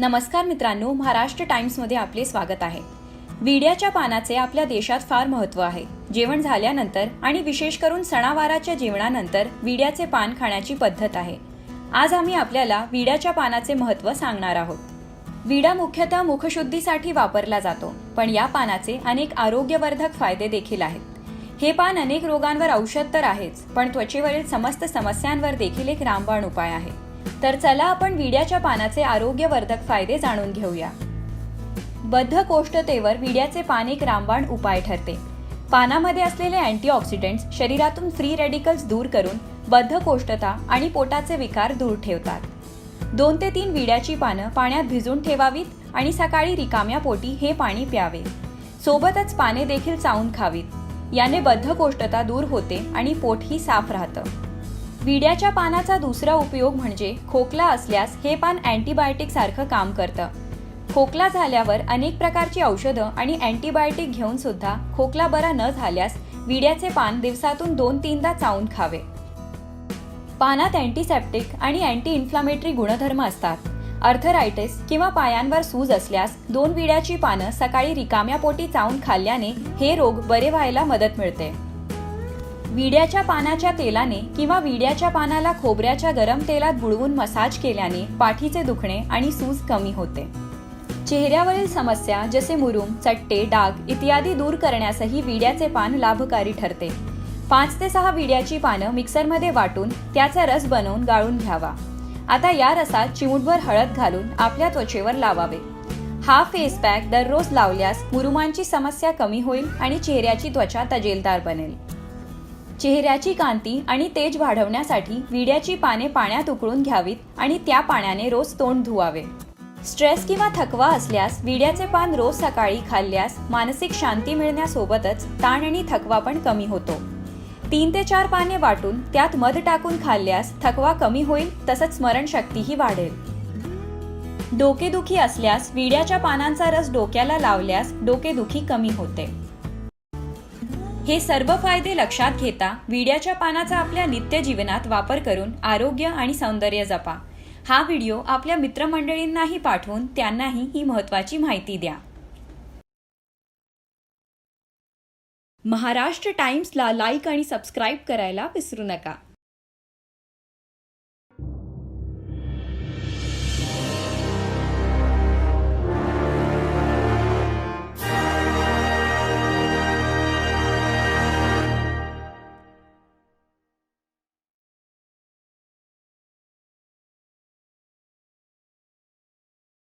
नमस्कार मित्रांनो महाराष्ट्र टाइम्समध्ये आपले स्वागत आहे. विड्याच्या पानाचे आपल्या देशात फार महत्त्व आहे. जेवण झाल्यानंतर आणि विशेष करून सणावाराच्या जेवणानंतर विड्याचे पान खाण्याची पद्धत आहे. आज आम्ही आपल्याला विड्याच्या पानाचे महत्त्व सांगणार आहोत. विडा मुख्यतः मुखशुद्धीसाठी वापरला जातो पण या पानाचे अनेक आरोग्यवर्धक फायदे देखील आहेत. हे पान अनेक रोगांवर औषध तर आहेच पण त्वचेवरील समस्त समस्यांवर देखील एक रामबाण उपाय आहे. तर चला आपण विड्याच्या पानाचे आरोग्यवर्धक फायदे जाणून घेऊया. बद्धकोष्ठतेवर विड्याचे पान एक रामबाण उपाय ठरते. पानामध्ये असलेले अँटीऑक्सिडंट्स शरीरातून फ्री रेडिकल्स दूर करून बद्धकोष्ठता आणि पोटाचे विकार दूर ठेवतात. दोन ते तीन विड्याची पानं पाण्यात भिजून ठेवावीत आणि सकाळी रिकाम्या पोटी हे पाणी प्यावे. सोबतच पाने देखील चावून खावीत. याने बद्धकोष्ठता दूर होते आणि पोटही साफ राहतं. विड्याच्या पानाचा दुसरा उपयोग म्हणजे खोकला असल्यास हे पान अँटीबायोटिक सारखं काम करतं. खोकला झाल्यावर अनेक प्रकारची औषधं आणि अँटीबायोटिक घेऊन सुद्धा खोकला बरा न झाल्यास विड्याचे पान दिवसातून दोन तीनदा चावून खावे. पानात अँटीसेप्टिक आणि अँटी इन्फ्लामेटरी गुणधर्म असतात. अर्थरायटिस किंवा पायांवर सूज असल्यास दोन विड्याची पानं सकाळी रिकाम्या पोटी चावून खाल्ल्याने हे रोग बरे व्हायला मदत मिळते. विड्याच्या पानाच्या तेलाने किंवा विड्याच्या पानाला खोबऱ्याच्या गरम तेलात बुडवून मसाज केल्याने पाठीचे दुखणे आणि सूज कमी होते. चेहऱ्यावरील समस्या जसे मुरुम चट्टे डाग इत्यादी दूर करण्यासही विड्याचे पान लाभकारी ठरते. पाच ते सहा विड्याची पानं मिक्सरमध्ये वाटून त्याचा रस बनवून गाळून घ्यावा. आता या रसात चिमूटभर हळद घालून आपल्या त्वचेवर लावावे. हा फेस पॅक दररोज लावल्यास मुरुमांची समस्या कमी होईल आणि चेहऱ्याची त्वचा तजेलदार बनेल. चेहऱ्याची कांती आणि तेज वाढवण्यासाठी विड्याची पाने पाण्यात उकळून घ्यावीत आणि त्या पाण्याने रोज तोंड धुवावे. स्ट्रेस किंवा थकवा असल्यास विड्याचे पान रोज सकाळी खाल्ल्यास मानसिक शांती मिळण्यासोबतच ताण आणि थकवा पण कमी होतो. तीन ते चार पाने वाटून त्यात मध टाकून खाल्ल्यास थकवा कमी होईल तसंच स्मरणशक्तीही वाढेल. डोकेदुखी असल्यास विड्याच्या पानांचा रस डोक्याला लावल्यास डोकेदुखी कमी होते. हे सर्व फायदे लक्षात घेता विड्याच्या पानाचा आपल्या नित्य जीवनात वापर करून आरोग्य आणि सौंदर्य जपा. हा व्हिडिओ आपल्या मित्रमंडळींनाही पाठवून त्यांनाही ही महत्वाची माहिती द्या. महाराष्ट्र टाइम्सला लाईक आणि सबस्क्राईब करायला विसरू नका.